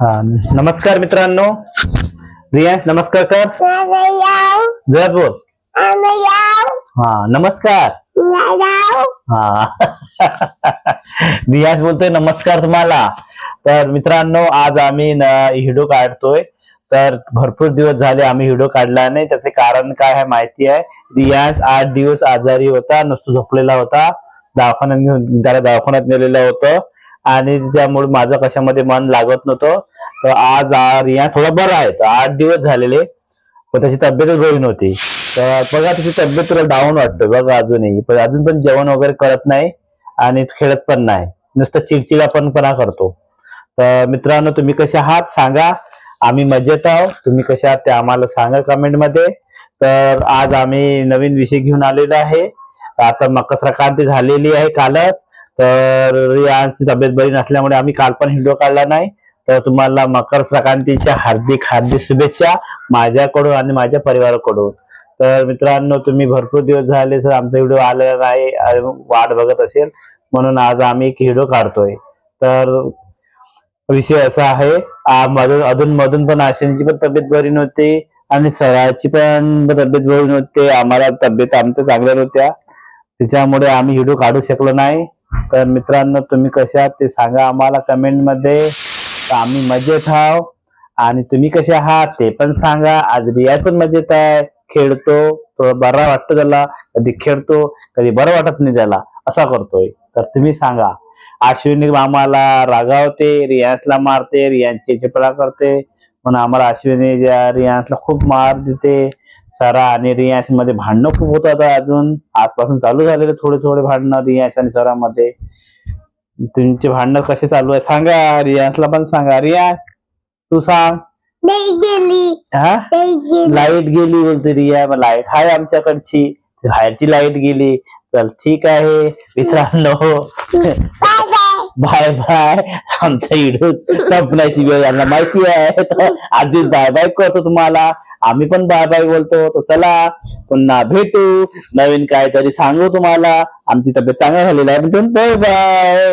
हा नमस्कार मित्रांनो. रियांश नमस्कार कर. जर बोल. हा नमस्कार. हा. रियाज बोलतोय नमस्कार तुम्हाला. तर मित्रांनो आज आम्ही हिडो काढतोय. तर भरपूर दिवस झाले आम्ही हिडो काढला नाही. त्याचे कारण काय आहे माहिती आहे. रियाज आठ दिवस आजारी होता नुसतं झोपलेला होता. दवाखान्यात घेऊन त्याला दवाखान्यात नेलेलं होतं. आणि त्यामुळे माझं कशामध्ये मन लागत नव्हतं. तर आज रिया रियाज थोडा बरा आहे. आठ दिवस झालेले. पण त्याची तब्येतच बरी नव्हती. तर बघा त्याची तब्येत तुला डाऊन वाटतं बघा अजूनही. पण अजून पण जेवण वगैरे करत नाही आणि खेळत पण नाही. नुसतं चिडचिडापणपणा करतो. तर मित्रांनो तुम्ही कसे आहात सांगा. आम्ही मजेत आहोत. तुम्ही कसे आहात ते आम्हाला सांगा कमेंटमध्ये. तर आज आम्ही नवीन विषय घेऊन आलेलो आहे. आता मकर संक्रांती झालेली आहे कालच. तर रियांची तब्येत बरी नसल्यामुळे आम्ही काल पण व्हिडिओ काढला नाही. तर तुम्हाला मकर संक्रांतीच्या हार्दिक हार्दिक शुभेच्छा माझ्याकडून आणि माझ्या परिवाराकडून. तर मित्रांनो तुम्ही भरपूर दिवस झाले सर आमचा व्हिडिओ आलेला नाही वाट बघत असेल. म्हणून आज आम्ही एक व्हिडिओ काढतोय. तर विषय असा आहे अधून अधून मधून पण आशांची पण तब्येत बरी नव्हती आणि सराची पण तब्येत बरी नव्हती. आम्हाला तब्येत आमच्या चांगल्या नव्हत्या. त्याच्यामुळे आम्ही व्हिडिओ काढू शकलो नाही. तर मित्रांनो तुम्ही कशा आहात ते सांगा आम्हाला कमेंटमध्ये आम्ही मजेत आहो आणि तुम्ही कसे आहात ते पण सांगा. आज रियाज पण मजेत आहे. खेळतो. थोडं बरा वाटतो त्याला. कधी खेळतो कधी बरं वाटत नाही त्याला. असा करतोय. तर तुम्ही सांगा. अश्विनी आम्हाला रागावते रियाजला मारते रियांची चिपळा करते. म्हणून आम्हाला अश्विनी ज्या रियांसला खूप मार देते. सरा आणि रियांसमध्ये भांडणं खूप होतात अजून. आजपासून चालू झालेले थोडे थोडे भांडणं रियांस आणि सरामध्ये. तुमचे भांडणं कसे चालू आहे? सांगा रियांसला पण सांगा. रियांस तू सांग. हा? लाइट गेली बोलते रिया. मग लाइट हाय आमच्याकडची. बाहेरची लाइट गेली. चल ठीक आहे. मित्रांनो. Bye bye. आमचा व्हिडिओ संपण्याची वेळ यांना माहिती आहे. आधीच बाय बाय करतो तुम्हाला. आम्ही पण बाय बाय बोलतो तर चला पुन्हा भेटू. नवीन काहीतरी सांगू तुम्हाला. आमची तब्येत चांगली झालेली आहे बाय. बाय